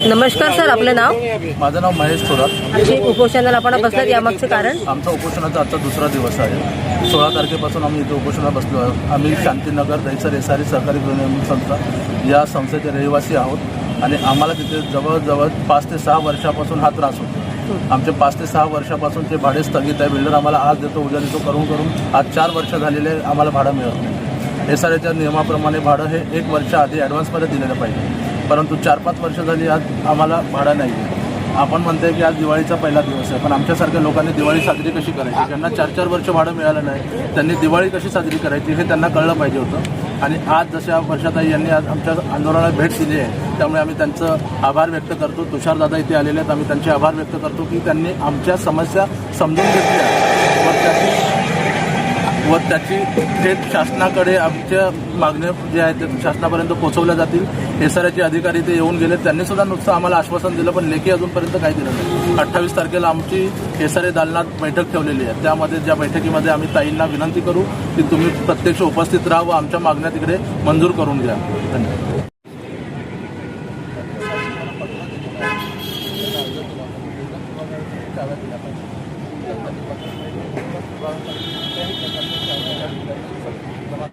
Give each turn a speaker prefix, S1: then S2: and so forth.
S1: नमस्कार सर आपलं नाव?
S2: माझं नाव महेश थोरात.
S1: जे उपोषणाला आपण बसलात यामागचं कारण?
S2: आमचा उपोषणाचा आजचा दुसरा दिवस आहे. सोळा तारखेपासून आम्ही इथे उपोषणाला बसलो आहोत. आम्ही शांतीनगर दहीसर एसारी सहकारी गृहनिर्माण संस्था या संस्थेचे रहिवासी आहोत आणि आम्हाला तिथे जवळजवळ पाच ते सहा वर्षापासून हा त्रास होतो. आमचे पाच ते सहा वर्षापासून ते भाडे स्थगित आहे बिल्डर आम्हाला आज देतो उद्या देतो करून करून आज चार वर्ष झालेले आम्हाला भाडं मिळत नाही. एस आर एच्या नियमाप्रमाणे भाडं हे एक वर्ष आधी ॲडव्हान्समध्ये दिलेलं पाहिजे. परंतु चार पाच वर्ष झाली आज आम्हाला भाडं नाही आहे आपण म्हणतोय की आज दिवाळीचा पहिला दिवस आहे पण आमच्यासारख्या लोकांनी दिवाळी साजरी कशी करायची? ज्यांना चार चार वर्ष भाडं मिळालं नाही त्यांनी दिवाळी कशी साजरी करायची हे त्यांना कळलं पाहिजे होतं. आणि आज जशा वर्षाताई यांनी आज आमच्या आंदोलनाला भेट दिली आहे त्यामुळे आम्ही त्यांचं आभार व्यक्त करतो. तुषारदादा इथे आलेले आहेत आम्ही त्यांचे आभार व्यक्त करतो की त्यांनी आमच्या समस्या समजून घेतल्या. व त्याची व त्याची थेट शासनाकडे आमच्या मागण्या जे आहेत शासनापर्यंत पोहोचवल्या जातील. एस आर अधिकारी ते येऊन गेले. त्यांनी सुद्धा नुसतं आम्हाला आश्वासन दिलं पण लेखी अजूनपर्यंत काही दिलं नाही. अठ्ठावीस तारखेला आमची एस आर दालनात बैठक ठेवलेली आहे. त्यामध्ये ज्या बैठकीमध्ये आम्ही ताईंना विनंती करू की तुम्ही प्रत्यक्ष उपस्थित राहा व आमच्या मागण्या तिकडे मंजूर करून घ्या. धन्यवाद.